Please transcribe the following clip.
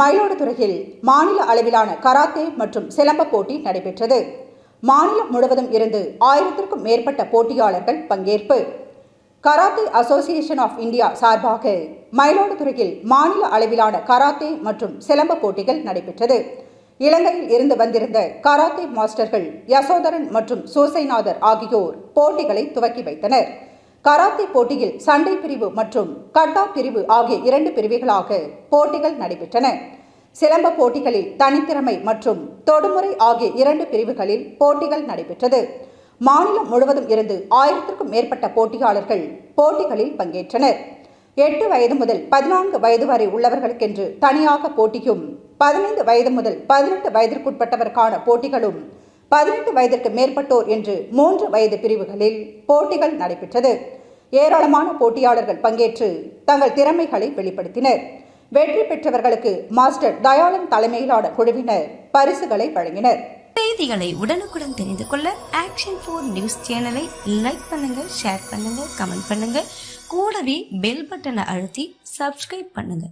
மயிலாடுதுறையில் மாநில அளவிலான கராத்தே மற்றும் சிலம்ப போட்டி நடைபெற்றது. மாநிலம் முழுவதும் இருந்து ஆயிரத்திற்கும் மேற்பட்ட போட்டியாளர்கள் பங்கேற்பு. கராத்தே அசோசியேஷன் ஆஃப் இந்தியா சார்பாக மயிலாடுதுறையில் மாநில அளவிலான கராத்தே மற்றும் சிலம்ப போட்டிகள் நடைபெற்றது. இலங்கையில் இருந்து வந்திருந்த கராத்தே மாஸ்டர்கள் யசோதரன் மற்றும் சூசைநாதர் ஆகியோர் போட்டிகளை துவக்கி வைத்தனர். கராத்தே போட்டியில் சண்டை பிரிவு மற்றும் கட்டா பிரிவு ஆகிய இரண்டு பிரிவுகளாக போட்டிகள் நடைபெற்றன. சிலம்ப போட்டிகளில் தனித்திறமை மற்றும் தொடுமுறை ஆகிய இரண்டு பிரிவுகளில் போட்டிகள் நடைபெற்றது. மாநிலம் முழுவதும் இருந்து ஆயிரத்திற்கும் மேற்பட்ட போட்டியாளர்கள் போட்டிகளில் பங்கேற்றனர். எட்டு வயது முதல் பதினான்கு வயது வரை உள்ளவர்களுக்கென்று தனியாக போட்டியும் பதினைந்து வயது முதல் பதினெட்டு வயதிற்குட்பட்டவருக்கான போட்டிகளும் பதினெட்டு வயதிற்கு மேற்பட்டோர் என்று மூன்று வயது பிரிவுகளில் போட்டிகள் நடைபெற்றது. ஏராளமான போட்டியாளர்கள் பங்கேற்று தங்கள் திறமைகளை வெளிப்படுத்தினர். வெற்றி பெற்றவர்களுக்கு மாஸ்டர் தயாளன் தலைமையிலான குழுவினர் பரிசுகளை வழங்கினர். செய்திகளை உடனுக்குடன் தெரிந்து கொள்ள ஆக்ஷன் ஃபோர் நியூஸ் சேனலை லைக் பண்ணுங்க ஷேர் பண்ணுங்க கமெண்ட் பண்ணுங்க. கூடவே பெல் பட்டனை அழுத்தி சப்ஸ்கிரைப் பண்ணுங்க.